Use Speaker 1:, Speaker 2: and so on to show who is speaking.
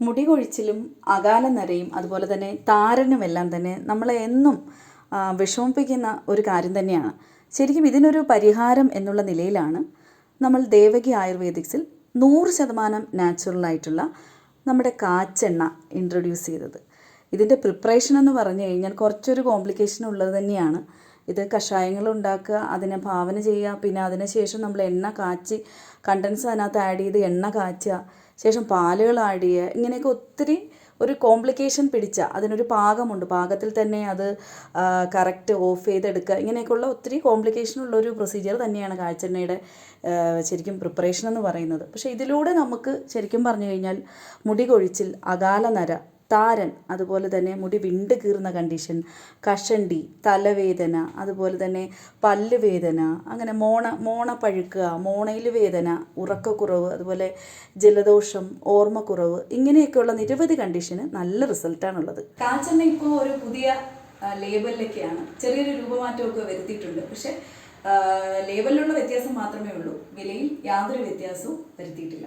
Speaker 1: മുടി കൊഴിച്ചിലും അകാല നരയും അതുപോലെ തന്നെ താരനുമെല്ലാം തന്നെ നമ്മളെ എന്നും വിഷമിപ്പിക്കുന്ന ഒരു കാര്യം തന്നെയാണ്. ശരിക്കും ഇതിനൊരു പരിഹാരം എന്നുള്ള നിലയിലാണ് നമ്മൾ ദേവകി ആയുർവേദിക്സിൽ നൂറ് ശതമാനം നാച്ചുറലായിട്ടുള്ള നമ്മുടെ കാച്ചെണ്ണ ഇൻട്രൊഡ്യൂസ് ചെയ്തത്. ഇതിന്റെ പ്രിപ്പറേഷൻ എന്ന് പറഞ്ഞു കഴിഞ്ഞാൽ കുറച്ചൊരു കോംപ്ലിക്കേഷൻ ഉള്ളത് തന്നെയാണ്. ഇത് കഷായങ്ങൾ ഉണ്ടാക്കുക അതിനെ ഭാവന ചെയ്യുക പിന്നെ അതിനുശേഷം നമ്മൾ എണ്ണ കാച്ചി കണ്ടൻസ് അതിനകത്ത് ആഡ് ചെയ്ത് എണ്ണ കാച്ചുക ശേഷം പാലുകൾ ആഡ് ചെയ്യുക. ഇങ്ങനെയൊക്കെ ഒത്തിരി ഒരു കോംപ്ലിക്കേഷൻ പിടിച്ച അതിനൊരു പാകമുണ്ട്. പാകത്തിൽ തന്നെ അത് കറക്റ്റ് ഓഫ് ചെയ്തെടുക്കുക. ഇങ്ങനെയൊക്കെയുള്ള ഒത്തിരി കോംപ്ലിക്കേഷൻ ഉള്ള ഒരു പ്രൊസീജിയർ തന്നെയാണ് കാഴ്ചെണ്ണയുടെ ശരിക്കും പ്രിപ്പറേഷൻ എന്ന് പറയുന്നത്. പക്ഷേ ഇതിലൂടെ നമുക്ക് ശരിക്കും പറഞ്ഞു കഴിഞ്ഞാൽ മുടി കൊഴിച്ചിൽ അകാല നര താരൻ അതുപോലെ തന്നെ മുടി വിണ്ട് കീറുന്ന കണ്ടീഷൻ കഷണ്ടി തലവേദന അതുപോലെ തന്നെ പല്ല് വേദന അങ്ങനെ മോണ മോണ പഴുക്കുക മോണയിൽ വേദന ഉറക്കക്കുറവ് അതുപോലെ ജലദോഷം ഓർമ്മക്കുറവ് ഇങ്ങനെയൊക്കെയുള്ള നിരവധി കണ്ടീഷന് നല്ല റിസൾട്ടാണുള്ളത് കാച്ചെണ്ണ ഇപ്പോൾ ഒരു പുതിയ ലേബലിലൊക്കെയാണ് ചെറിയൊരു രൂപമാറ്റമൊക്കെ വരുത്തിയിട്ടുണ്ട്. പക്ഷേ ലേബലിലുള്ള വ്യത്യാസം മാത്രമേ ഉള്ളൂ. വിലയിൽ യാതൊരു വ്യത്യാസവും വരുത്തിയിട്ടില്ല.